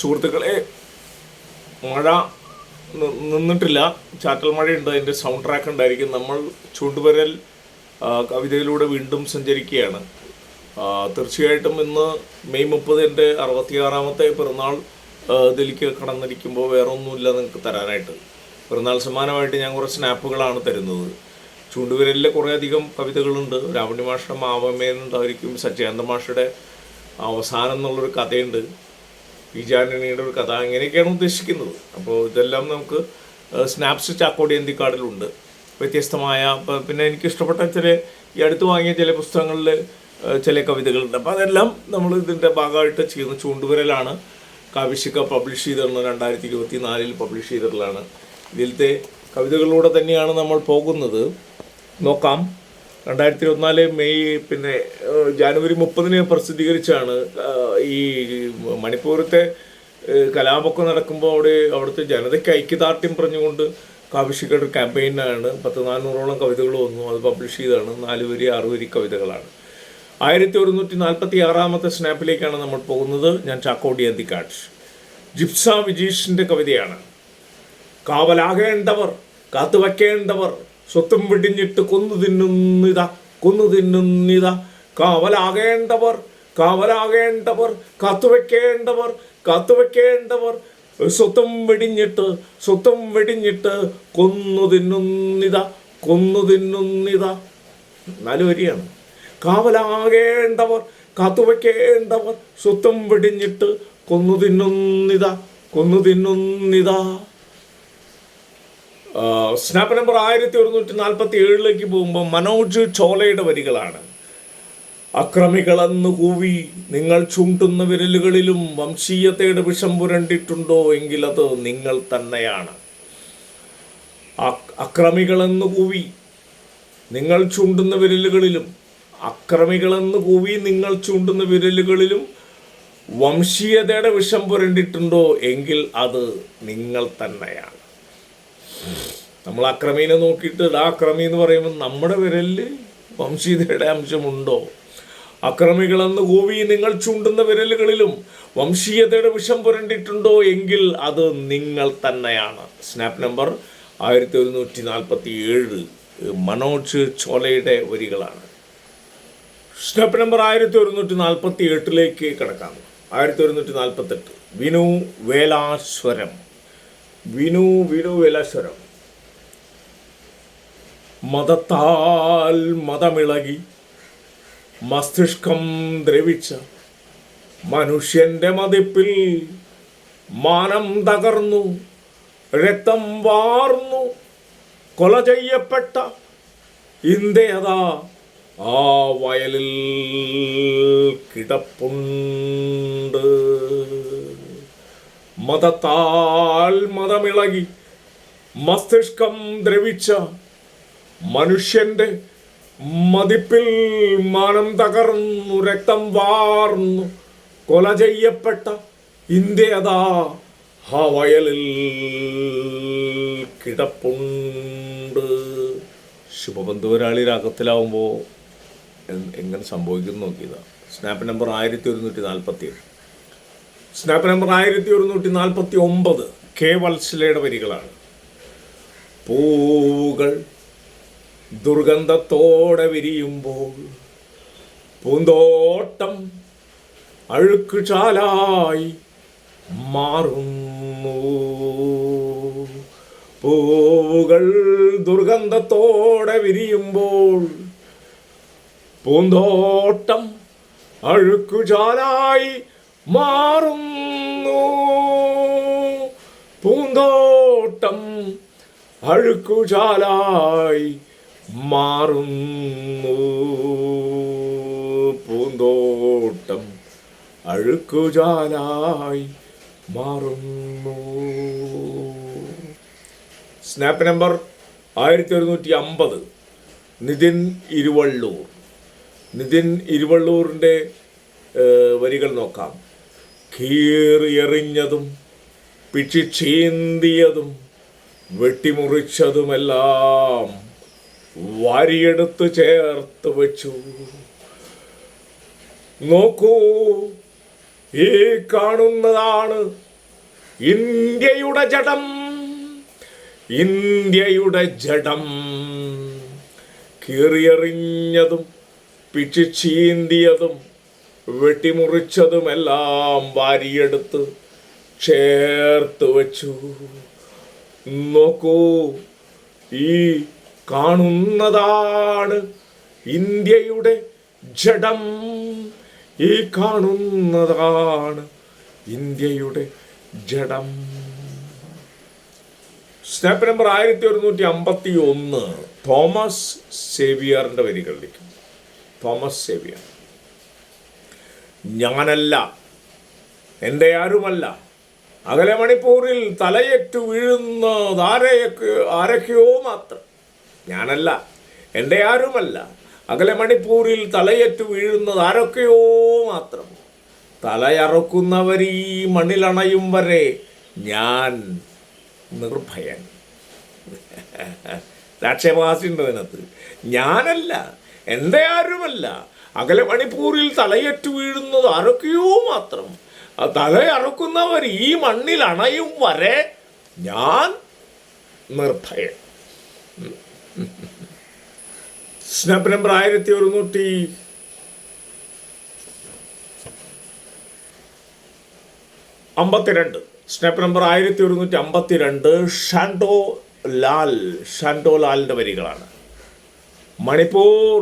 സുഹൃത്തുക്കളെ മഴ നിന്നിട്ടില്ല. ചാറ്റൽ മഴയുണ്ട്. അതിന്റെ സൗണ്ട് ട്രാക്ക് ഉണ്ടായിരിക്കും. നമ്മൾ ചൂണ്ടുവരൽ കവിതയിലൂടെ വീണ്ടും സഞ്ചരിക്കുകയാണ്. തീർച്ചയായിട്ടും ഇന്ന് മെയ് മുപ്പതിന്റെ അറുപത്തിയാറാമത്തെ പിറന്നാൾ ഇതിലേക്ക് കടന്നിരിക്കുമ്പോൾ വേറെ ഒന്നുമില്ല നിങ്ങൾക്ക് തരാനായിട്ട്. പിറന്നാൾ സമ്മാനമായിട്ട് ഞാൻ കുറച്ച് സ്നാപ്പുകളാണ് തരുന്നത്. ചൂണ്ടുവിരലിലെ കുറേയധികം കവിതകളുണ്ട്. രാവണി മാഷയുടെ മാവമേനുണ്ടായിരിക്കും സച്ചിദാനന്ദ മാഷയുടെ അവസാനം എന്നുള്ളൊരു കഥയുണ്ട്. പി ജാനണിയുടെ ഒരു കഥ അങ്ങനെയൊക്കെയാണ് ഉദ്ദേശിക്കുന്നത്. അപ്പോൾ ഇതെല്ലാം നമുക്ക് സ്നാപ്സ് ചാക്കോടിയന്തി കാർഡിലുണ്ട്. വ്യത്യസ്തമായ പിന്നെ എനിക്ക് ഇഷ്ടപ്പെട്ട ചില ഈ അടുത്ത് വാങ്ങിയ ചില പുസ്തകങ്ങളിൽ ചില കവിതകളുണ്ട്. അപ്പോൾ അതെല്ലാം നമ്മൾ ഇതിന്റെ ഭാഗമായിട്ട് ചെയ്യുന്ന. ചൂണ്ടുവിരലാണ് കാവിശിക്ക പബ്ലിഷ് ചെയ്തിരുന്നത് രണ്ടായിരത്തി ഇരുപത്തി നാലിൽ പബ്ലിഷ് ചെയ്തിട്ടുള്ളതാണ്. ഇതിലത്തെ കവിതകളിലൂടെ തന്നെയാണ് നമ്മൾ പോകുന്നത്. നോക്കാം. രണ്ടായിരത്തി ഇരുപത്തിനാല് മെയ് പിന്നെ ജാനുവരി മുപ്പതിന് പ്രസിദ്ധീകരിച്ചാണ് ഈ മണിപ്പൂരത്തെ കലാപൊക്കെ നടക്കുമ്പോൾ അവിടെ അവിടുത്തെ ജനതയ്ക്ക് ഐക്യദാർഢ്യം പറഞ്ഞുകൊണ്ട് കാവിഷികളുടെ ക്യാമ്പയിനാണ് പത്ത് നാനൂറോളം കവിതകൾ വന്നു അത് പബ്ലിഷ് ചെയ്താണ് നാല് വരി ആറ് വരി കവിതകളാണ്. ആയിരത്തി ഒരുന്നൂറ്റി നാൽപ്പത്തി ആറാമത്തെ സ്നാപ്പിലേക്കാണ് നമ്മൾ പോകുന്നത് ഞാൻ ചാക്കോടി അന്തിക്കാട്ട്. ജിപ്സ വിജീഷിന്റെ കവിതയാണ്. കാവലാകേണ്ടവർ കാത്തുവയ്ക്കേണ്ടവർ സ്വത്തും വെടിഞ്ഞിട്ട് കൊന്നു തിന്നുന്നിത കൊന്നു തിന്നുന്നിത. കാവലാകേണ്ടവർ കാവലാകേണ്ടവർ കാത്തുവെക്കേണ്ടവർ കാത്തുവെക്കേണ്ടവർ. സ്വത്തും വെടിഞ്ഞിട്ട് സ്വത്തും വെടിഞ്ഞിട്ട് കൊന്നു തിന്നുന്നിത കൊന്നു തിന്നുന്നിത. നാല് വരിയാണ് കാവലാകേണ്ടവർ കാത്തുവെക്കേണ്ടവർ സ്വത്തും വെടിഞ്ഞിട്ട് കൊന്നു തിന്നുന്നിത കൊന്നു തിന്നുന്നിതാ. സ്നാപ്പ് നമ്പർ ആയിരത്തി ഒരുന്നൂറ്റി നാൽപ്പത്തി ഏഴിലേക്ക് പോകുമ്പോൾ മനോജ് ചോലയുടെ വരികളാണ്. അക്രമികളെന്ന് കൂവി നിങ്ങൾ ചൂണ്ടുന്ന വിരലുകളിലും വംശീയതയുടെ വിഷം പുരണ്ടിട്ടുണ്ടോ എങ്കിൽ അത് നിങ്ങൾ തന്നെയാണ്. അക്രമികളെന്ന് കൂവി നിങ്ങൾ ചൂണ്ടുന്ന വിരലുകളിലും അക്രമികളെന്ന് കൂവി നിങ്ങൾ ചൂണ്ടുന്ന വിരലുകളിലും വംശീയതയുടെ വിഷം പുരണ്ടിട്ടുണ്ടോ എങ്കിൽ അത് നിങ്ങൾ തന്നെയാണ്. നമ്മൾ അക്രമീനെ നോക്കിയിട്ട് ആ അക്രമി എന്ന് പറയുമ്പോൾ നമ്മുടെ വിരലിൽ വംശീയതയുടെ അംശമുണ്ടോ? അക്രമികളെന്ന് ഗോവി നിങ്ങൾ ചൂണ്ടുന്ന വിരലുകളിലും വംശീയതയുടെ വിഷം പുരണ്ടിട്ടുണ്ടോ എങ്കിൽ അത് നിങ്ങൾ തന്നെയാണ്. സ്നാപ്പ് നമ്പർ ആയിരത്തി ഒരുന്നൂറ്റി നാൽപ്പത്തി ഏഴ് മനോജ് ചോലയുടെ വരികളാണ്. സ്നാപ്പ് നമ്പർ ആയിരത്തി ഒരുന്നൂറ്റി നാൽപ്പത്തി എട്ടിലേക്ക് കിടക്കാം. ആയിരത്തി ഒരുന്നൂറ്റി നാൽപ്പത്തെട്ട് വിനു വേലാശ്വരം. വിനു വിനു വിലശ്വരം. മതത്താൽ മതമിളകി മസ്തിഷ്കം ദ്രവിച്ച മനുഷ്യന്റെ മതിപ്പിൽ മാനം തകർന്നു രക്തം വാർന്നു കൊല ചെയ്യപ്പെട്ട ഇന്ത്യതാ ആ വയലിൽ കിടപ്പുണ്ട്. മതത്താൽ മതമിളകി മസ്തിഷ്കം ദ്രവിച്ച മനുഷ്യന്റെ മതിപ്പിൽ മാനം തകർന്നു രക്തം വാർന്നു കൊല ചെയ്യപ്പെട്ട ഇന്ത്യ അതാ ആ വയലിൽ കിടപ്പുണ്ട് ശുഭബന്ധുവരാളി രാഗത്തിലാവുമ്പോൾ എങ്ങനെ സംഭവിക്കുന്നു നോക്കിയതാണ് സ്നാപ്പ് നമ്പർ ആയിരത്തി ഒരുന്നൂറ്റി നാൽപ്പത്തി ഏഴ് സ്നാപ്പ് നമ്പർ ആയിരത്തി ഒരുന്നൂറ്റി നാൽപ്പത്തി ഒമ്പത് കെ വത്സലയുടെ വരികളാണ്. പൂവുകൾ ദുർഗന്ധത്തോടെ വിരിയുമ്പോൾ പൂന്തോട്ടം അഴുക്കുചാലായി മാറുന്നു. പൂവുകൾ ദുർഗന്ധത്തോടെ വിരിയുമ്പോൾ പൂന്തോട്ടം അഴുക്കുചാലായി മാറുന്നു. പൂന്തോട്ടം അഴുക്കുചാലായി മാറുന്നു. പൂന്തോട്ടം അഴുക്കുചാലായി മാറുന്നു. സ്നാപ്പ് നമ്പർ ആയിരത്തി ഒരുന്നൂറ്റി അമ്പത് നിതിൻ ഇരുവള്ളൂർ. നിതിൻ ഇരുവള്ളൂരിന്റെ വരികൾ നോക്കാം. കീറിയെറിഞ്ഞതും പിച്ചിച്ചീന്തിയതും വെട്ടിമുറിച്ചതുമെല്ലാം വാരിയെടുത്ത് ചേർത്ത് വെച്ചു. നോക്കൂ ഈ കാണുന്നതാണ് ഇന്ത്യയുടെ ജഡം. ഇന്ത്യയുടെ ജഡം. കീറിയെറിഞ്ഞതും പിച്ചിച്ചീന്തിയതും വെട്ടിമുറിച്ചതുമെല്ലാം വാരിയെടുത്ത് ചേർത്ത് വച്ചു. നോക്കൂ ഈ കാണുന്നതാണ് ഇന്ത്യയുടെ ജഡം. ഈ കാണുന്നതാണ് ഇന്ത്യയുടെ ജഡം. സ്നാപ്പ് നമ്പർ ആയിരത്തി ഒരുന്നൂറ്റി അമ്പത്തി ഒന്ന് തോമസ് സേവിയറിന്റെ വരികളിലേക്ക്. Thomas Xavier. ഞാനല്ല. എന്റെ ആരുമല്ല. അകലെ മണിപ്പൂരിൽ തലയേറ്റു വീഴുന്നത് ആരെയൊക്കെ ആരൊക്കെയോ മാത്രം. ഞാനല്ല. എന്റെ ആരുമല്ല. അകലെ മണിപ്പൂരിൽ തലയേറ്റു വീഴുന്നത് ആരൊക്കെയോ മാത്രം. തലയറക്കുന്നവർ ഈ മണ്ണിലണയും വരെ ഞാൻ നിർഭയൻ. രാക്ഷേപാസിന്റെ അതിനകത്ത് ഞാനല്ല. എന്റെ ആരുമല്ല. അകലെ മണിപ്പൂരിൽ തലയേറ്റു വീഴുന്നത് അറക്കുകയോ മാത്രം. തല തലയറക്കുന്നവർ ഈ മണ്ണിൽ അണയും വരെ ഞാൻ നിർഭയൻ സ്നാപ്പ് നമ്പർ ആയിരത്തി ഒരുന്നൂറ്റി അമ്പത്തിരണ്ട്. സ്നാപ്പ് നമ്പർ ആയിരത്തി ഒരുന്നൂറ്റി അമ്പത്തിരണ്ട് ഷാൻഡോ ലാൽ. ഷാൻഡോ ലാലിന്റെ വരികളാണ്. മണിപ്പൂർ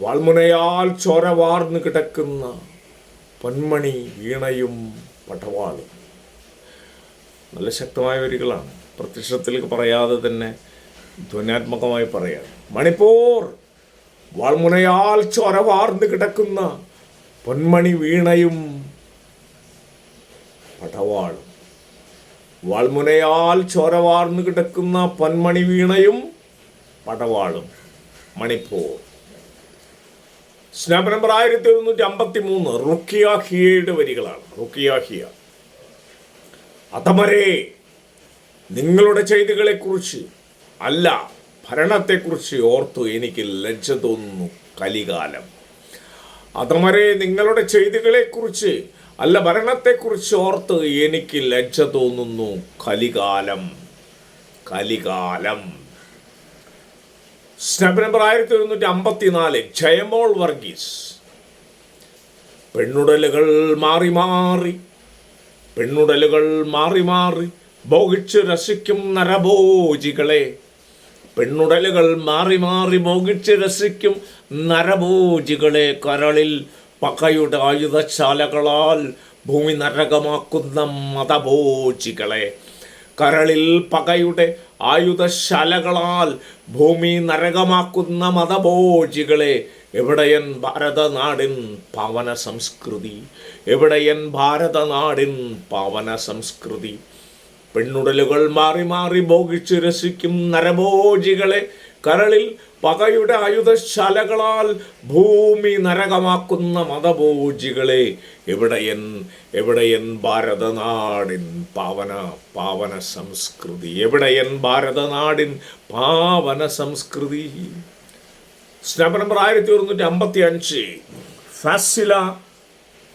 വാൾമുനയാൽ ചോര വാർന്ന് കിടക്കുന്ന പൊന്മണി വീണയും പടവാളും. നല്ല ശക്തമായ വരികളാണ്. പ്രത്യക്ഷത്തിൽ പറയാതെ തന്നെ ധ്വനാത്മകമായി പറയാം. മണിപ്പൂർ വാൾമുനയാൽ ചോര വാർന്ന് കിടക്കുന്ന പൊന്മണി വീണയും പടവാളും. വാൾമുനയാൽ ചോര വാർന്നു കിടക്കുന്ന പൊന്മണി വീണയും പടവാളും. മണിപ്പൂർ സ്നാപ്പ് നമ്പർ ആയിരത്തി ഒരുന്നൂറ്റി അമ്പത്തി മൂന്ന് റുക്കിയ ഹിയയുടെ വരികളാണ്. റുക്കിയ ഹിയ അതമരേ നിങ്ങളുടെ ചെയ്തികളെക്കുറിച്ച് അല്ല ഭരണത്തെക്കുറിച്ച് ഓർത്തു എനിക്ക് ലജ്ജ തോന്നുന്നു കലികാലം. അതമരെ നിങ്ങളുടെ ചെയ്തികളെക്കുറിച്ച് അല്ല ഭരണത്തെക്കുറിച്ച് ഓർത്ത് എനിക്ക് ലജ്ജ തോന്നുന്നു കലികാലം. കലികാലം. സ്നാപ്പ് നമ്പർ ആയിരത്തി ഒരുന്നൂറ്റി അമ്പത്തിനാല് ജയമോൾ വർഗീസ്. പെണ്ണുടലുകൾ മാറി മാറി പെണ്ണുടലുകൾ മാറി മാറി ഭോഗിച്ച് രസിക്കും നരഭോജികളെ. പെണ്ണുടലുകൾ മാറി മാറി ഭോഗിച്ച് രസിക്കും നരഭോജികളെ. കരളിൽ പകയുടെ ആയുധശാലകളാൽ ഭൂമി നരകമാക്കുന്ന മതഭോജികളെ. കരളിൽ പകയുടെ ആയുധശാലകളാൽ ഭൂമി നരകമാക്കുന്ന മതഭോജികളെ എവിടെയൻ ഭാരതനാടിൻ പാവന സംസ്കൃതി എവിടെയൻ ഭാരതനാടിൻ പാവന സംസ്കൃതി പെണ്ണുടലുകൾ മാറി മാറി ഭോഗിച്ചു രസിക്കും നരഭോജികളെ കരളിൽ പകയുടെ ആയുധശാലകളാൽ ഭൂമി നരകമാക്കുന്ന മതപൂജികളെ എവിടെയൻ എവിടെയൻ ഭാരതനാടിൻ പാവന പാവന സംസ്കൃതി എവിടെയൻ ഭാരതനാടിൻ പാവന സംസ്കൃതി. സ്റ്റാമ്പ് നമ്പർ ആയിരത്തി ഒരുന്നൂറ്റി അമ്പത്തി അഞ്ച് ഫാസില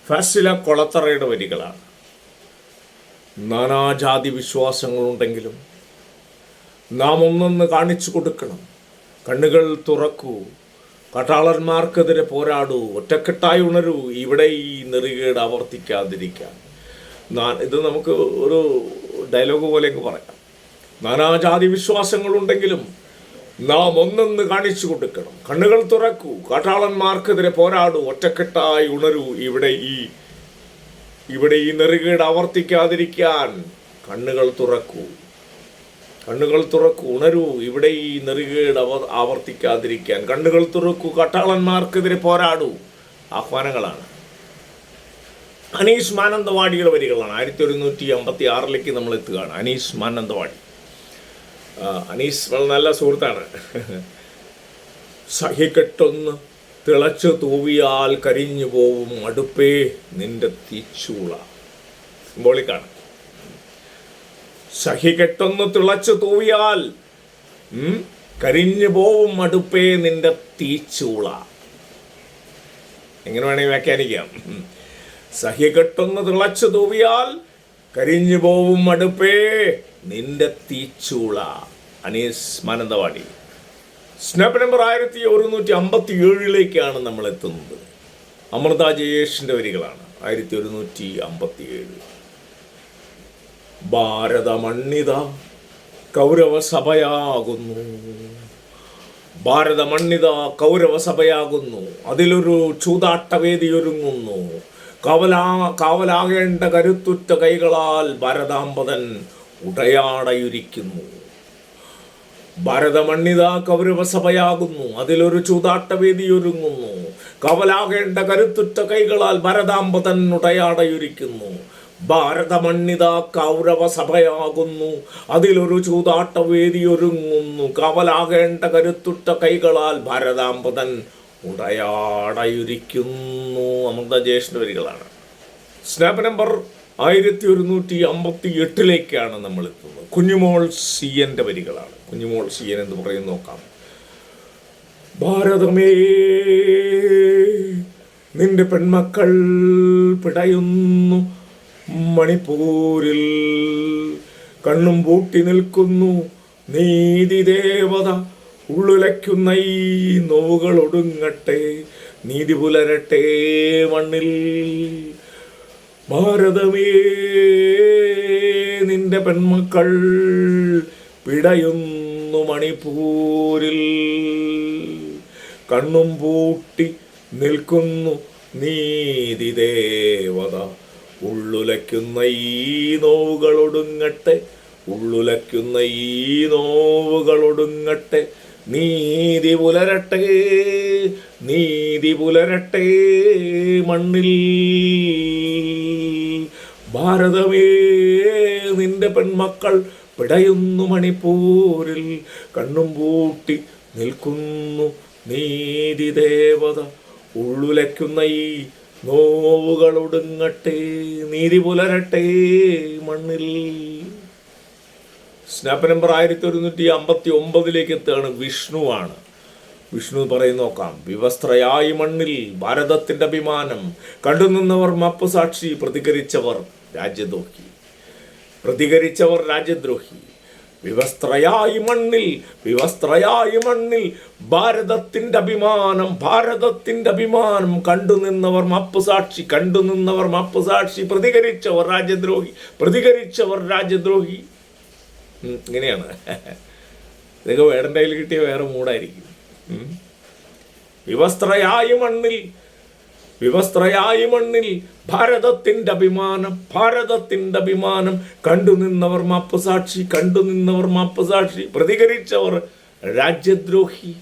ഫാസില കൊളത്തറയുടെ വരികളാണ്. നാനാജാതി വിശ്വാസങ്ങളുണ്ടെങ്കിലും നാം ഒന്നൊന്ന് കാണിച്ചു കൊടുക്കണം. കണ്ണുകൾ തുറക്കൂ. കടാളന്മാർക്കെതിരെ പോരാടൂ. ഒറ്റക്കെട്ടായി ഉണരൂ. ഇവിടെ ഈ നെറികേട് ആവർത്തിക്കാതിരിക്കാൻ. ഇത് നമുക്ക് ഒരു ഡയലോഗ് പോലെയൊക്കെ പറയാം. നാനാജാതി വിശ്വാസങ്ങളുണ്ടെങ്കിലും നാം ഒന്നൊന്ന് കാണിച്ചു കൊടുക്കണം. കണ്ണുകൾ തുറക്കൂ. കാട്ടാളന്മാർക്കെതിരെ പോരാടൂ. ഒറ്റക്കെട്ടായി ഉണരൂ. ഇവിടെ ഈ ഇവിടെ ഈ നെറുകേട് ആവർത്തിക്കാതിരിക്കാൻ കണ്ണുകൾ തുറക്കൂ. കണ്ണുകൾ തുറക്കൂ ഉണരൂ. ഇവിടെ ഈ നെറുകേട് അവർ ആവർത്തിക്കാതിരിക്കാൻ. കണ്ണുകൾ തുറക്കൂ കട്ടാളന്മാർക്കെതിരെ പോരാടൂ. ആഹ്വാനങ്ങളാണ്. അനീഷ് മാനന്തവാടിയുടെ വരികളാണ്. ആയിരത്തി ഒരുന്നൂറ്റി അമ്പത്തി ആറിലേക്ക് നമ്മൾ എത്തുകയാണ്. അനീഷ് മാനന്തവാടി. അനീഷ് വളരെ നല്ല സുഹൃത്താണ്. സഹികെട്ടൊന്ന് തിളച്ചു തൂവിയാൽ കരിഞ്ഞു പോവും അടുപ്പേ നിന്റെ തീച്ചൂള. സിംബോളിക്കാണ് സഹിക്കെട്ടൊന്ന് തിളച്ചു തൂവിയാൽ കരിഞ്ഞു പോവും അടുപ്പേ നിന്റെ തീച്ചൂള. എങ്ങനെ വേണമെങ്കിൽ വ്യാഖ്യാനിക്കാം. സഹി സഹികെട്ടൊന്ന് തിളച്ചു തൂവിയാൽ കരിഞ്ഞു പോവും അടുപ്പേ നിന്റെ തീച്ചൂള. അനീസ് മാനന്തവാടി. സ്നാപ്പ് നമ്പർ ആയിരത്തി ഒരുന്നൂറ്റി അമ്പത്തി ഏഴിലേക്കാണ് നമ്മൾ എത്തുന്നത് അമൃത ജയേഷിന്റെ വരികളാണ്. ആയിരത്തി ഒരുന്നൂറ്റി അമ്പത്തി ഏഴ് ഭാരത കൗരവസഭയാകുന്നു. കൗരവ സഭയാകുന്നു ഭാരത മണ്ണിത കൗരവ സഭയാകുന്നു അതിലൊരു ചൂതാട്ടവേദി ഒരുങ്ങുന്നു കാവലാ കാവലാകേണ്ട കരുത്തുറ്റ കൈകളാൽ ഭരതാമ്പതൻ ഉടയാടയുരിക്കുന്നു. ഭാരതമണ്ണിത കൗരവസഭയാകുന്നു. അതിലൊരു ചൂതാട്ടവേദി ഒരുങ്ങുന്നു കവലാകേണ്ട കരുത്തുറ്റ കൈകളാൽ ഭരതാമ്പതൻ ഉടയാടയൊരുക്കുന്നു. ഭാരതമണ്ണിത കൗരവസഭയാകുന്നു അതിലൊരു ചൂതാട്ടവേദിയൊരുങ്ങുന്നു. കവലാകേണ്ട കരുത്തുറ്റ കൈകളാൽ ഭാരതാമ്പതൻ ഉടയാടയിരിക്കുന്നു. അമൃത ജ്യേഷ്ഠ വരികളാണ്. സ്നാപ്പ് നമ്പർ ആയിരത്തി ഒരുന്നൂറ്റി അമ്പത്തി എട്ടിലേക്കാണ് നമ്മൾ എത്തുന്നത് കുഞ്ഞുമോൾ സി എന്റെ വരികളാണ്. കുഞ്ഞുമോൾ സി എൻ എന്ന് പറയുന്ന നോക്കാം. ഭാരതമേ നിന്റെ പെൺമക്കൾ പിടയുന്നു. മണിപ്പൂരിൽ കണ്ണും പൂട്ടി നിൽക്കുന്നു. നീതി ദേവത ഉള്ളുലയ്ക്കുന്ന ഈ നോവുകൾ ഒടുങ്ങട്ടെ നീതി പുലരട്ടെ മണ്ണിൽ. ഭാരതമേ നിന്റെ പെൺമക്കൾ പിടയുന്നു മണിപ്പൂരിൽ. കണ്ണും പൂട്ടി നിൽക്കുന്നു നീതി ദേവത ഉള്ളുലയ്ക്കുന്ന ഈ നോവുകളൊടുങ്ങട്ടെ ഉള്ളുലയ്ക്കുന്ന ഈ നോവുകളൊടുങ്ങട്ടെ. നീതി പുലരട്ടെ നീതി പുലരട്ടെ മണ്ണിൽ. ഭാരതമേ നിന്റെ പെൺമക്കൾ പിടയുന്നു മണിപ്പൂരിൽ. കണ്ണും പൂട്ടി നിൽക്കുന്നു നീതി ദേവത ഉള്ളുലയ്ക്കുന്ന ഈ നോവുകൾ ഒടുങ്ങട്ടെ നീതി പുലരട്ടെ മണ്ണിൽ. സ്നാപ്പ് നമ്പർ ആയിരത്തി ഒരുന്നൂറ്റി അമ്പത്തി ഒമ്പതിലേക്ക് എത്തുകയാണ് വിഷ്ണുവാണ്. വിഷ്ണു പറയുന്ന നോക്കാം. വിവസ്ത്രയായി മണ്ണിൽ ഭാരതത്തിന്റെ അഭിമാനം. കണ്ടുനിന്നവർ മപ്പ് സാക്ഷി പ്രതികരിച്ചവർ രാജ്യദ്രോഹി. പ്രതികരിച്ചവർ രാജ്യദ്രോഹി. വിവസ്ത്രയായി മണ്ണിൽ വിവസ്ത്രയായി മണ്ണിൽ ഭാരതത്തിന്റെ അഭിമാനം ഭാരതത്തിന്റെ അഭിമാനം കണ്ടുനിന്നവർ മപ്പ് സാക്ഷി കണ്ടുനിന്നവർ മപ്പ് സാക്ഷി പ്രതികരിച്ചവർ രാജ്യദ്രോഹി പ്രതികരിച്ചവർ രാജ്യദ്രോഹി. ഇങ്ങനെയാണ്. ഇതൊക്കെ വേടന്റെ കയ്യിൽ കിട്ടിയ വേറെ മൂടായിരിക്കും. വിവസ്ത്രയായി മണ്ണിൽ വിവസ്ത്രയായി മണ്ണിൽ ഭാരതത്തിന്റെ അഭിമാനം ഭാരതത്തിന്റെ അഭിമാനം. കണ്ടുനിന്നവർ മാപ്പ് സാക്ഷി കണ്ടുനിന്നവർ മാപ്പ് സാക്ഷി. പ്രതികരിച്ചവർ രാജ്യദ്രോഹി.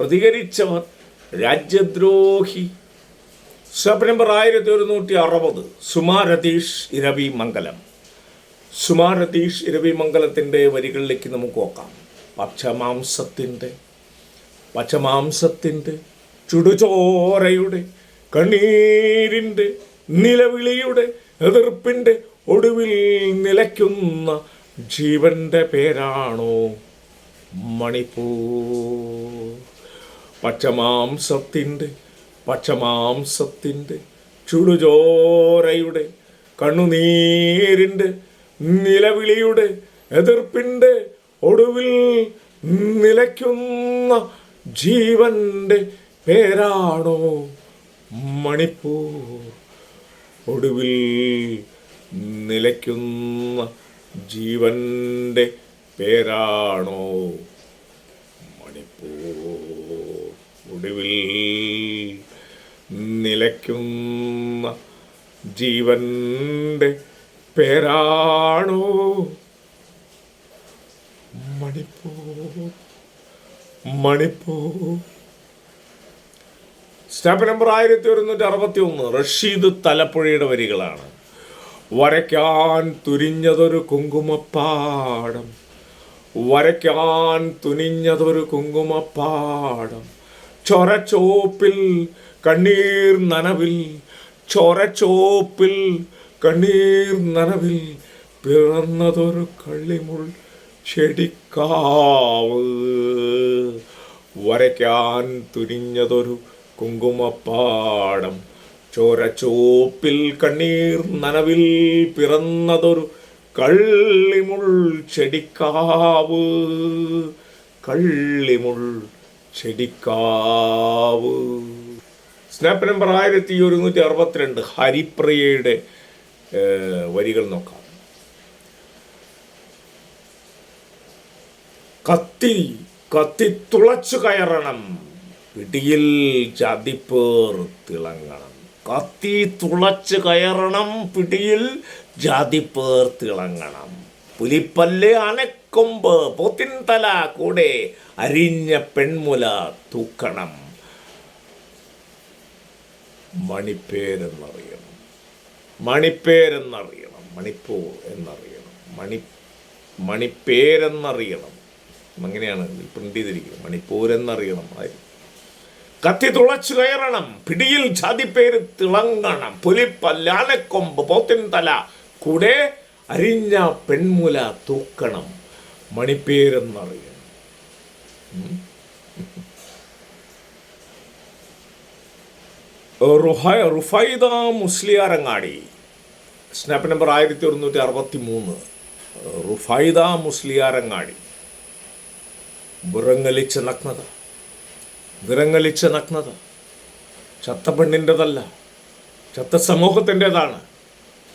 പ്രതികരിച്ചവർ രാജ്യദ്രോഹി. സെപ്റ്റംബർ ആയിരത്തി ഒരുന്നൂറ്റി അറുപത് സുമാരതീഷ് ഇരവി മംഗലം. സുമാരതീഷ് ഇരവി മംഗലത്തിന്റെ വരികളിലേക്ക് നമുക്ക് നോക്കാം. പച്ചമാംസത്തിന്റെ പച്ചമാംസത്തിന്റെ ചുടുചോരയുടെ കണ്ണീരിന്റെ നിലവിളിയുടെ എതിർപ്പിന്റെ ഒടുവിൽ നിലയ്ക്കുന്ന ജീവന്റെ പേരാണോ മണിപ്പൂർ. പച്ചമാംസത്തിന്റെ പച്ചമാംസത്തിന്റെ ചുടുചോരയുടെ കണ്ണുനീരിന്റെ നിലവിളിയുടെ എതിർപ്പിന്റെ ഒടുവിൽ നിലയ്ക്കുന്ന ജീവന്റെ പേരാണോ മണിപ്പൂർ ഒടുവിൽ നിലയ്ക്കുന്ന ജീവന്റെ പേരാണോ? മണിപ്പൂർ ഒടുവിൽ നിലയ്ക്കുന്ന ജീവന്റെ പേരാണോ? മണിപ്പൂർ മണിപ്പൂർ. സ്റ്റാമ്പ് നമ്പർ ആയിരത്തി ഒരുന്നൂറ്റി അറുപത്തി ഒന്ന് റഷീദ് തലപ്പുഴയുടെ വരികളാണ്. വരയ്ക്കാൻ തുനിഞ്ഞതൊരു കുങ്കുമപ്പാടം. വരയ്ക്കാൻ തുനിഞ്ഞതൊരു കുങ്കുമപ്പാടം. ചൊരച്ചോപ്പിൽ കണ്ണീർ നനവിൽ ചൊരച്ചോപ്പിൽ കണ്ണീർ നനവിൽ പിറന്നതൊരു കള്ളിമുൾ ചെടിക്കാവ്. വരയ്ക്കാൻ തുനിഞ്ഞതൊരു കുങ്കുമപ്പാടം. ചോരച്ചോപ്പിൽ കണ്ണീർ നനവിൽ പിറന്നതൊരു കള്ളിമുൾ ചെടിക്കാവ്. കള്ളിമുൾ ചെടിക്കാവ്. സ്നാപ്പ് നമ്പർ ആയിരത്തി ഒരുന്നൂറ്റി അറുപത്തിരണ്ട് ഹരിപ്രിയയുടെ വരികൾ നോക്കാം. കത്തി കത്തി തുളച്ചു കയറണം. പിടിയിൽ ജാതിപ്പേർ തിളങ്ങണം. കത്തി തുളച്ച് കയറണം പിടിയിൽ ജാതിപ്പേർ തിളങ്ങണം. പുലിപ്പല്ല് അനക്കൊമ്പ് പോത്തിൻ തല കൂടെ അരിഞ്ഞ പെൺമുല തൂക്കണം. മണിപ്പേരെന്നറിയണം. മണിപ്പേരെന്നറിയണം. മണിപ്പൂർ എന്നറിയണം. മണി മണിപ്പേരെന്നറിയണം. അങ്ങനെയാണ് പ്രിന്റ് ചെയ്തിരിക്കുന്നത്. മണിപ്പൂരെന്നറിയണം. ആയിരിക്കും കത്തി തുളച്ചു കയറണം പിടിയിൽ ജാതിപ്പേര് തിളങ്ങണം പുലിപ്പ ലാലക്കൊമ്പ് പോത്തിൻ തല കൂടെ അരിഞ്ഞ പെൺമുല തൂക്കണം മണിപ്പേരെന്നറിയണം. റുഫൈദ മുസ്ലിയാരങ്ങാടി സ്നാപ്പ് നമ്പർ ആയിരത്തി ഒരുന്നൂറ്റി അറുപത്തി മൂന്ന് റുഫൈദ മുസ്ലിയാരങ്ങാടി ബുറങ്ങലിച്ച നഗ്നത. വിറങ്ങലിച്ച നഗ്നത. ചത്ത പെണ്ണിന്റെതല്ല ചത്ത സമൂഹത്തിന്റെതാണ്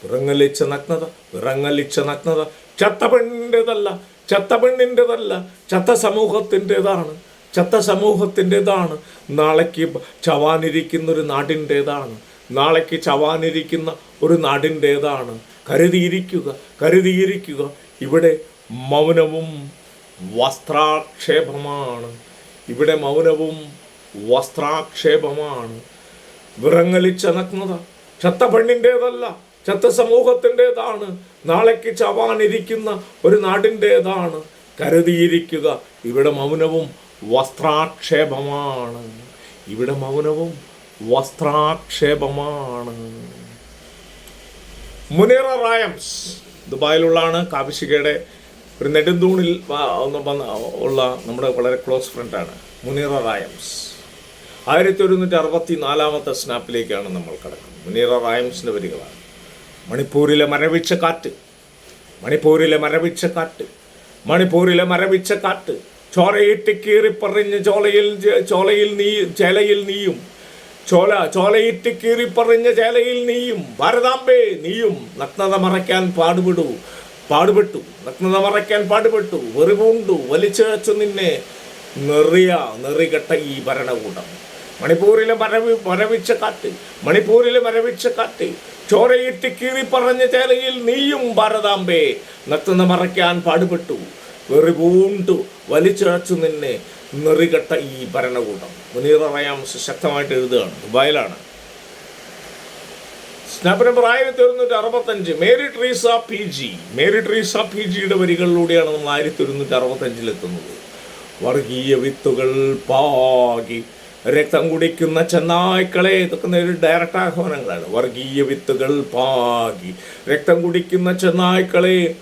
വിറങ്ങലിച്ച നഗ്നത വിറങ്ങലിച്ച നഗ്നത. ചത്ത പെണ്ണിന്റെതല്ല ചത്ത പെണ്ണിന്റെതല്ല ചത്ത സമൂഹത്തിന്റെതാണ് ചത്ത സമൂഹത്തിന്റെതാണ് നാളേക്ക് ചവാനിരിക്കുന്ന ഒരു നാടിന്റെതാണ് നാളേക്ക് ചവാനിരിക്കുന്ന ഒരു നാടിന്റെതാണ്. കരുതിയിരിക്കുക കരുതിയിരിക്കുക. ഇവിടെ മൗനവും വസ്ത്രാക്ഷേപമാണ്. ഇവിടെ മൗനവും വസ്ത്രാക്ഷേപമാണ്. വിറങ്ങലിച്ച നഗ്നത ചത്ത പെണ്ണിന്റേതല്ല ചത്ത സമൂഹത്തിന്റെതാണ് നാളേക്ക് ചവാനിരിക്കുന്ന ഒരു നാടിന്റെതാണ്. കരുതിയിരിക്കുക ഇവിടെ മൗനവും വസ്ത്രാക്ഷേപമാണ്. ഇവിടെ മൗനവും വസ്ത്രാക്ഷേപമാണ്. മുനീറ റായംസ് ദുബായിലുള്ളാണ് കാവിശികയുടെ ഒരു നെടുന്തൂണിൽ ഉള്ള നമ്മുടെ വളരെ ക്ലോസ് ഫ്രണ്ടാണ് മുനീറ റായംസ്. ആയിരത്തി ഒരുന്നൂറ്റി അറുപത്തി നാലാമത്തെ സ്നാപ്പിലേക്കാണ് നമ്മൾ കടക്കുന്നത്. മുനീറ റായംസിന്റെ വരികളാണ്. മണിപ്പൂരിലെ മരവിച്ച കാറ്റ് മണിപ്പൂരിലെ മരവിച്ച കാറ്റ് മണിപ്പൂരിലെ മരവിച്ച കാറ്റ്. ചോലയിട്ട് കീറിപ്പറിഞ്ഞ് ചോലയിൽ ചോലയിൽ നീ ചേലയിൽ നീയും. ചോല ചോലയിട്ട് കീറിപ്പറിഞ്ഞ ചേലയിൽ നീയും. ഭാരതാംബേ നീയും. നഗ്നത മറയ്ക്കാൻ പാടുപെടൂ പാടുപെട്ടു. നഗ്നത മറയ്ക്കാൻ പാടുപെട്ടു. വെറിപൂണ്ടു വലിച്ചഴച്ചു നിന്നെ. നെറിയ നെറികെട്ട ഈ ഭരണകൂടം. മണിപ്പൂരിലെ മരവി മരവിച്ച കാറ്റ് മണിപ്പൂരിലെ മരവിച്ച കാറ്റ്. ചോരയിട്ട് കീറി പറഞ്ഞ ചേലയിൽ നീയും ഭാരതാംബേ. നത്തുന്ന മറയ്ക്കാൻ പാടുപെട്ടു. വെറിപൂണ്ടു വലിച്ചിഴച്ചു നിന്നെ. നെറികെട്ട ഈ ഭരണകൂടം. മുനീർ റയാംസ് ശക്തമായിട്ട് എഴുതുകയാണ്. ദുബായിലാണ്. സ്നാപ്പ് നമ്പർ ആയിരത്തി ഒരുന്നൂറ്റി അറുപത്തഞ്ച് Mary Treesa P G. Mary Treesa P ജിയുടെ വരികളിലൂടെയാണ് നമ്മൾ ആയിരത്തി ഒരുന്നൂറ്റി അറുപത്തഞ്ചിലെത്തുന്നത് വർഗീയ വിത്തുകൾ പാകി രക്തം കുടിക്കുന്ന ചെന്നായ്ക്കളെ ഇതൊക്കെ ഒരു ഡയറക്റ്റ് ആഹ്വാനങ്ങളാണ്. വർഗീയ വിത്തുകൾ പാകി. രക്തം കുടിക്കുന്ന ചെന്നായ്ക്കളെ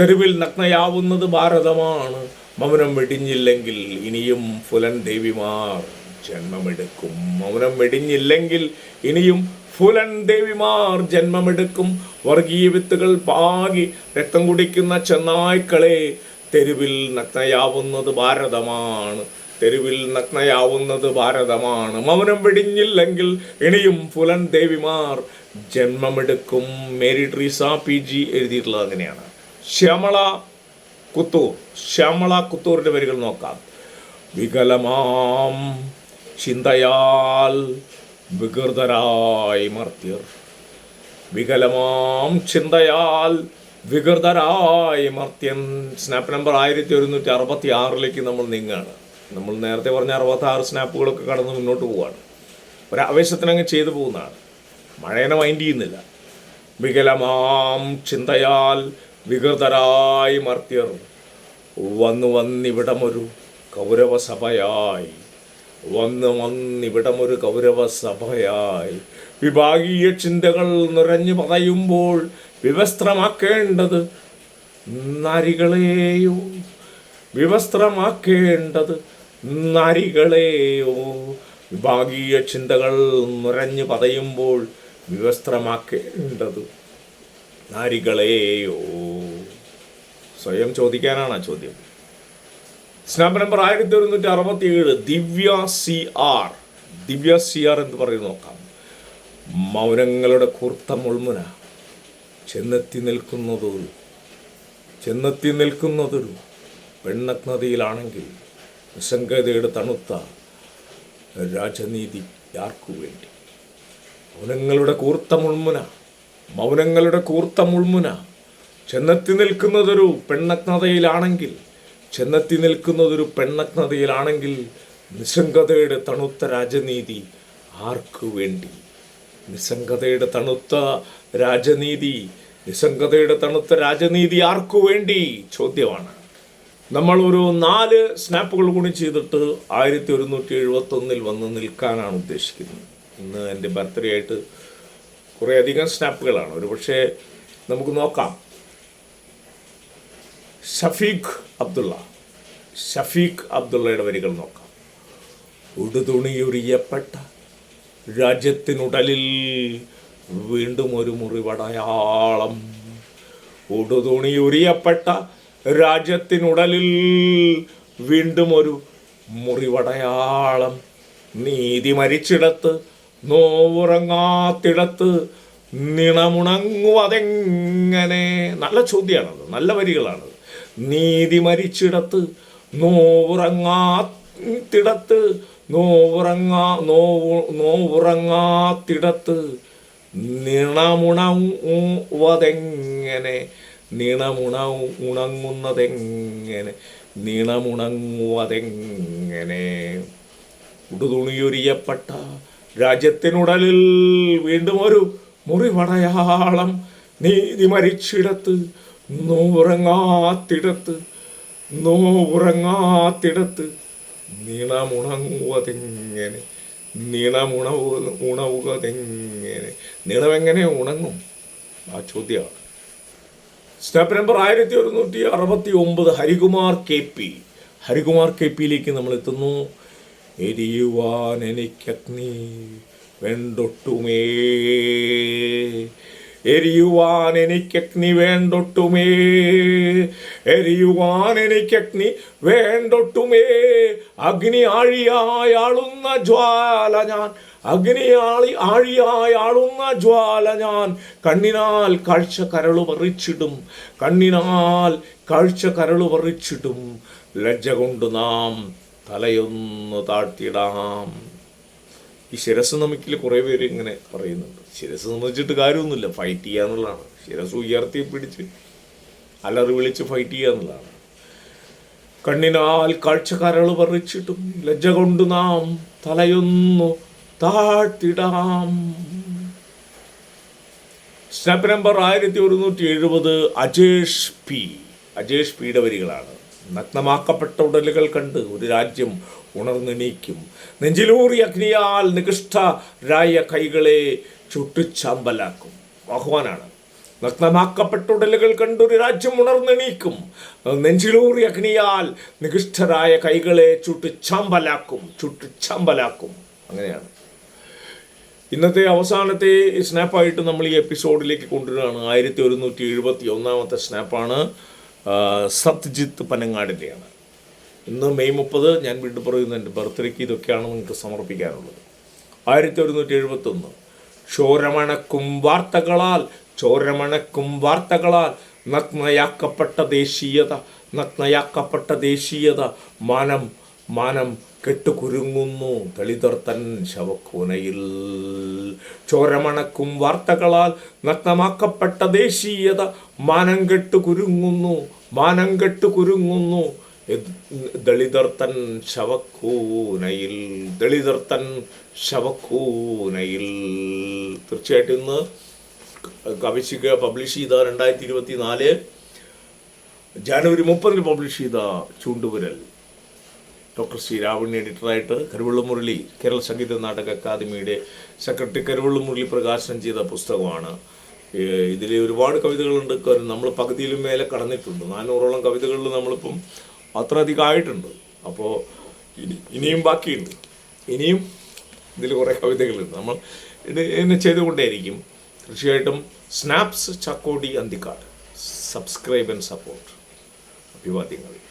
തെരുവിൽ നഗ്നയാവുന്നത് ഭാരതമാണ്. മൗനം വെടിഞ്ഞില്ലെങ്കിൽ ഇനിയും ഫുലൻ ദേവിമാർ ജന്മമെടുക്കും. മൗനം വെടിഞ്ഞില്ലെങ്കിൽ ഇനിയും ഫുലൻ ദേവിമാർ ജന്മമെടുക്കും. വർഗീയ വിത്തുകൾ പാകി രക്തം കുടിക്കുന്ന ചെന്നായ്ക്കളെ തെരുവിൽ നഗ്നയാവുന്നത് ഭാരതമാണ്. തെരുവിൽ നഗ്നയാവുന്നത് ഭാരതമാണ്. മൗനം വെടിഞ്ഞില്ലെങ്കിൽ ഇനിയും പുലൻ ദേവിമാർ ജന്മമെടുക്കും. Mary Treesa P. ജി. എഴുതിയിട്ടുള്ളത് അങ്ങനെയാണ്. ശ്യാമള കുത്തൂർ. ശ്യാമള കുത്തൂറിന്റെ വരികൾ നോക്കാം. വികലമാം ചിന്തയാൽ വികൃതരായി മർത്യർ. വികലമാം ചിന്തയാൽ വികൃതരായി മർത്യൻ. സ്നാപ്പ് നമ്പർ ആയിരത്തി ഒരുന്നൂറ്റി അറുപത്തി ആറിലേക്ക് നമ്മൾ നീങ്ങുകയാണ്. നമ്മൾ നേരത്തെ പറഞ്ഞ അറുപത്തി ആറ് സ്നാപ്പുകളൊക്കെ കടന്ന് മുന്നോട്ട് പോവുകയാണ് ഒരാവേശത്തിനങ്ങ് ചെയ്തു പോകുന്നതാണ്. മഴേനെ മൈൻഡ് ചെയ്യുന്നില്ല. വികലമാം ചിന്തയാൽ വികൃതരായി മർത്യർ. വന്നു വന്നിവിടമൊരു കൗരവസഭയായി. വന്ന് വന്നിവിടമൊരു കൗരവസഭയായി. വിഭാഗീയ ചിന്തകൾ നിറഞ്ഞു പറയുമ്പോൾ വിവസ്ത്രമാക്കേണ്ടത് നാരികളെയോ? വിവസ്ത്രമാക്കേണ്ടത് നാരികളെയോ വിഭാഗീയ ചിന്തകൾ നുരഞ്ഞു പതയുമ്പോൾ വിവസ്ത്രമാക്കേണ്ടത്. നാരികളെയോ സ്വയം ചോദിക്കാനാണ് ചോദ്യം. സ്നാപ് നമ്പർ ആയിരത്തി ഒരുന്നൂറ്റി അറുപത്തി ഏഴ് Divya C R. Divya C R എന്ന് പറയുന്നു നോക്കാം. മൗനങ്ങളുടെ കൂർത്ത മുൾമുന ചെന്നെത്തി നിൽക്കുന്നതൊരു ചെന്നെത്തി നിൽക്കുന്നതൊരു പെണ്ണഗ്നതയിലാണെങ്കിൽ നിസ്സംഗതയുടെ തണുത്ത രാജനീതി ആർക്കു വേണ്ടി? മൗനങ്ങളുടെ കൂർത്ത മുൾമുന മൗനങ്ങളുടെ കൂർത്ത മുൾമുന. ചെന്നെത്തി നിൽക്കുന്നതൊരു പെണ്ണഗ്നതയിലാണെങ്കിൽ ചെന്നെത്തി നിൽക്കുന്നതൊരു പെണ്ണഗ്നതയിലാണെങ്കിൽ നിസ്സംഗതയുടെ തണുത്ത രാജനീതി ആർക്കു വേണ്ടി? നിസ്സംഗതയുടെ തണുത്ത രാജനീതി നിസ്സംഗതയുടെ തണുത്ത രാജനീതി ആർക്കു വേണ്ടി? ചോദ്യമാണ്. നമ്മൾ ഒരു നാല് സ്നാപ്പുകൾ കൂടി ചെയ്തിട്ട് ആയിരത്തി ഒരുന്നൂറ്റി എഴുപത്തി ഒന്നിൽ വന്ന് നിൽക്കാനാണ് ഉദ്ദേശിക്കുന്നത്. ഇന്ന് എന്റെ ബർത്ത്ഡേ ആയിട്ട് കുറേ അധികം സ്നാപ്പുകളാണ്. ഒരു പക്ഷേ നമുക്ക് നോക്കാം. ഷഫീഖ് അബ്ദുള്ള ഷഫീഖ് അബ്ദുള്ളയുടെ വരികൾ നോക്കാം. ഉടുതുണിയുറിയപ്പെട്ട രാജ്യത്തിനുടലിൽ വീണ്ടും ഒരു മുറിവടയാളം. ഉടുതുണിയുറിയപ്പെട്ട രാജ്യത്തിനുടലിൽ വീണ്ടും ഒരു മുറിവടയാളം. നീതി മരിച്ചിടത്ത് നോവുറങ്ങാത്തിടത്ത് നിണമുണങ്ങുവതെങ്ങനെ? നല്ല ചോദ്യമാണത് നല്ല വരികളാണത്. നീതി മരിച്ചിടത്ത് നോവുറങ്ങാത്തിടത്ത് നോവുറങ്ങാ നോവു നോവുറങ്ങാത്തിടത്ത് നിണമുണങ്ങുവതെങ്ങനെ? നിണമുണ ഉണങ്ങുന്നതെങ്ങനെ നീണമുണങ്ങുവതെങ്ങനെ? ഉടുതുണിയൊരിയപ്പെട്ട രാജ്യത്തിനുടലിൽ വീണ്ടും ഒരു മുറിവടയാളം നീതി മരിച്ചിടത്ത് നോവുറങ്ങാത്തിടത്ത് നോവുറങ്ങാത്തിടത്ത് നീണമുണങ്ങുവതെങ്ങനെ? നിണമുണവു ഉണവുകതെങ്ങനെ? നീളമെങ്ങനെ ഉണങ്ങും? ആ ചോദ്യമാണ്. സ്റ്റാപ്പ് നമ്പർ ആയിരത്തി ഒരുന്നൂറ്റി അറുപത്തി ഒമ്പത് Harikumar K P. Harikumar K പിയിലേക്ക് നമ്മൾ എത്തുന്നു എരിയുവാൻ എനിക്കഗ്നി വേണ്ടൊട്ടുമേ. എരിയുവാൻ എനിക്കഗ്നി വേണ്ടൊട്ടുമേ. എരിയുവാൻ എനിക്കഗ്നി വേണ്ടൊട്ടുമേ. അഗ്നി ആഴിയായാളുന്ന ജ്വാല ഞാൻ അഗ്നി ആളി ആഴിയായാളുന്ന ജ്വാല ഞാൻ കണ്ണിനാൽ കാഴ്ച കരളു പറിച്ചിടും. കണ്ണിനാൽ കാഴ്ച കരളു പറിച്ചിടും. ലജ്ജ കൊണ്ട് നാം തലയൊന്ന് താഴ്ത്തിയിടാം. ഈ ശിരസ് നമുക്കിൽ കുറേ പേര് ഇങ്ങനെ പറയുന്നുണ്ട്. ശിരസ് നമിച്ചിട്ട് കാര്യമൊന്നുമില്ല. ഫൈറ്റ് ചെയ്യുക എന്നുള്ളതാണ് ശിരസ് ഉയർത്തി പിടിച്ച് അലറി വിളിച്ച് ഫൈറ്റ് ചെയ്യുക എന്നുള്ളതാണ് കണ്ണിനാൽ കരൾ പറിച്ചിട്ടും ലജ്ജ കൊണ്ട് നാം തലയൊന്നു താഴ്ത്തിടാം സ്റ്റെപ്പ് നമ്പർ ആയിരത്തി ഒരുന്നൂറ്റി എഴുപത് അജേഷ് പി. അജേഷ് പിയുടെ വരികളാണ്. നഗ്നമാക്കപ്പെട്ട ഉടലുകൾ കണ്ട് ഒരു രാജ്യം ഉണർന്നെണീക്കും. നെഞ്ചിലൂറി അഗ്നിയാൽ നികൃഷ്ടരായ കൈകളെ ചുട്ടിച്ചാമ്പലാക്കും. ആഹ്വാനാണ് നഗ്നമാക്കപ്പെട്ട ഉടലുകൾ കണ്ടൊരു രാജ്യം ഉണർന്നെണീക്കും. നെഞ്ചിലൂറി അഗ്നിയാൽ നികൃഷ്ടരായ കൈകളെ ചുട്ടിച്ചാമ്പലാക്കും. ചുട്ടിച്ചാമ്പലാക്കും. അങ്ങനെയാണ്. ഇന്നത്തെ അവസാനത്തെ സ്നാപ്പായിട്ട് നമ്മൾ ഈ എപ്പിസോഡിലേക്ക് കൊണ്ടുവരികയാണ്. ആയിരത്തി ഒരുന്നൂറ്റി എഴുപത്തി ഒന്നാമത്തെ സ്നാപ്പാണ് സത്ജിത്ത് പനങ്ങാടിന്റെയാണ് ഇന്ന് മെയ് മുപ്പത് ഞാൻ വീണ്ടും പറയുന്നു എന്റെ ബർത്ത്ഡേക്ക് ഇതൊക്കെയാണ് നിങ്ങൾക്ക് സമർപ്പിക്കാനുള്ളത്. ആയിരത്തി ഒരുന്നൂറ്റി എഴുപത്തൊന്ന് ചോരമണക്കും വാർത്തകളാൽ ചോരമണക്കും വാർത്തകളാൽ നഗ്നയാക്കപ്പെട്ട ദേശീയത നഗ്നയാക്കപ്പെട്ട ദേശീയത മാനം മാനം കെട്ടുകുരുങ്ങുന്നു തെളിതർത്തൻ തൻ ശവക്കൂനയിൽ. ചോരമണക്കും വാർത്തകളാൽ നഗ്നമാക്കപ്പെട്ട ദേശീയത മാനം കെട്ടുകുരുങ്ങുന്നു മാനം കെട്ടുകുരുങ്ങുന്നു കുരുങ്ങുന്നു. എത് ദളിതർ തൻ ശവക്കൂനയിൽ ദളിതർത്തൻ ശവക്കൂനയിൽ. തീർച്ചയായിട്ടും ഇന്ന് കവിശിക പബ്ലിഷ് ചെയ്ത രണ്ടായിരത്തി ഇരുപത്തി നാല് ജാനുവരി മുപ്പതിന് പബ്ലിഷ് ചെയ്ത ചൂണ്ടുവിരൽ. ഡോക്ടർ സി രാവണി എഡിറ്ററായിട്ട് കരുവള്ള മുരളി കേരള സംഗീത നാടക അക്കാദമിയുടെ സെക്രട്ടറി കരുവള്ള മുരളി പ്രകാശനം ചെയ്ത പുസ്തകമാണ്. ഇതിൽ ഒരുപാട് കവിതകളുണ്ട്. നമ്മൾ പകുതിയിലും മേലെ കടന്നിട്ടുണ്ട്. നാനൂറോളം കവിതകളിൽ നമ്മളിപ്പം അത്ര അധികം ആയിട്ടുണ്ട്. അപ്പോൾ ഇനി ഇനിയും ബാക്കിയുണ്ട്. ഇനിയും ഇതിൽ കുറേ കവിതകളുണ്ട്. നമ്മൾ ഇത് എന്നെ ചെയ്തുകൊണ്ടേയിരിക്കും. തീർച്ചയായിട്ടും snaps ചക്കോടി Anthikad. Subscribe and support. അഭിവാദ്യങ്ങൾ.